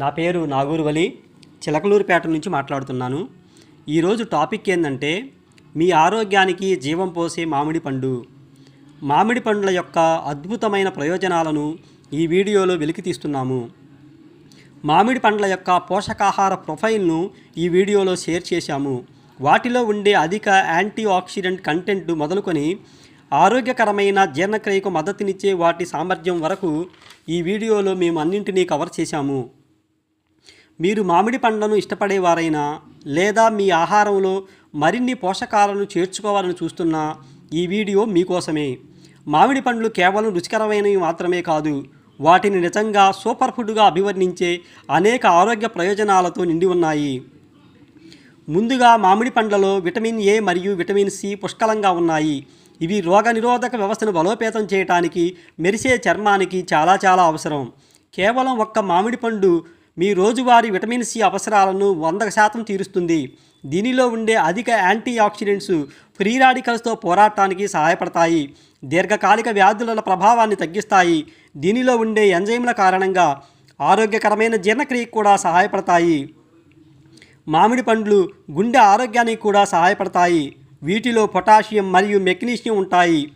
నా పేరు నాగూరువలి చిలకలూరుపేట నుంచి మాట్లాడుతున్నాను. ఈరోజు టాపిక్ ఏంటంటే మీ ఆరోగ్యానికి జీవం పోసే మామిడి పండు. మామిడి పండ్ల యొక్క అద్భుతమైన ప్రయోజనాలను ఈ వీడియోలో వెలికి తీస్తున్నాము. మామిడి పండ్ల యొక్క పోషకాహార ప్రొఫైల్ను ఈ వీడియోలో షేర్ చేశాము. వాటిలో ఉండే అధిక యాంటీ ఆక్సిడెంట్ కంటెంట్ మొదలుకొని ఆరోగ్యకరమైన జీర్ణక్రియకు మద్దతునిచ్చే వాటి సామర్థ్యం వరకు ఈ వీడియోలో మేము అన్నింటినీ కవర్ చేశాము. మీరు మామిడి పండ్లను ఇష్టపడేవారైనా లేదా మీ ఆహారంలో మరిన్ని పోషకాలను చేర్చుకోవాలని చూస్తున్న ఈ వీడియో మీకోసమే. మామిడి పండ్లు కేవలం రుచికరమైనవి మాత్రమే కాదు వాటిని నిజంగా సూపర్ ఫుడ్గా అభివర్ణించే అనేక ఆరోగ్య ప్రయోజనాలతో నిండి ఉన్నాయి. ముందుగా మామిడి పండ్లలో విటమిన్ ఏ మరియు విటమిన్ సి పుష్కలంగా ఉన్నాయి. ఇవి రోగనిరోధక వ్యవస్థను బలోపేతం చేయడానికి మెరిసే చర్మానికి చాలా చాలా అవసరం. కేవలం ఒక్క మామిడి పండు మీ రోజువారీ విటమిన్ సి అవసరాలను వంద శాతం తీరుస్తుంది. దీనిలో ఉండే అధిక యాంటీ ఆక్సిడెంట్స్ ఫ్రీ రాడికల్స్తో పోరాటానికి సహాయపడతాయి. దీర్ఘకాలిక వ్యాధుల ప్రభావాన్ని తగ్గిస్తాయి. దీనిలో ఉండే ఎంజైమ్ల కారణంగా ఆరోగ్యకరమైన జీర్ణక్రియకు కూడా సహాయపడతాయి. మామిడి పండ్లు గుండె ఆరోగ్యానికి కూడా సహాయపడతాయి. వీటిలో పొటాషియం మరియు మెగ్నీషియం ఉంటాయి.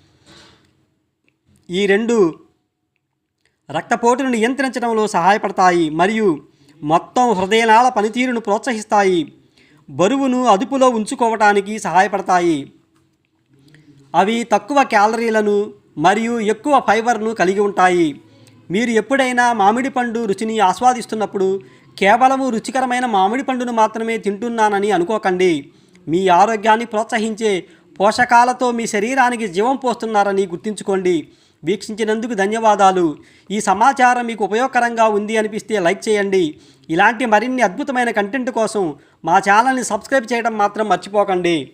ఈ రెండు రక్తపోటును నియంత్రించడంలో సహాయపడతాయి మరియు మొత్తం హృదయనాళ పనితీరును ప్రోత్సహిస్తాయి. బరువును అదుపులో ఉంచుకోవటానికి సహాయపడతాయి. అవి తక్కువ క్యాలరీలను మరియు ఎక్కువ ఫైబర్ను కలిగి ఉంటాయి. మీరు ఎప్పుడైనా మామిడి పండు రుచిని ఆస్వాదిస్తున్నప్పుడు కేవలము రుచికరమైన మామిడి పండును మాత్రమే తింటున్నానని అనుకోకండి. మీ ఆరోగ్యాన్ని ప్రోత్సహించే పోషకాలతో మీ శరీరానికి జీవం పోస్తున్నారని గుర్తుంచుకోండి. వీక్షించినందుకు ధన్యవాదాలు. ఈ సమాచారం మీకు ఉపయోగకరంగా ఉంది అనిపిస్తే లైక్ చేయండి. ఇలాంటి మరిన్ని అద్భుతమైన కంటెంట్ కోసం మా ఛానల్ని సబ్స్క్రైబ్ చేయడం మాత్రం మర్చిపోకండి.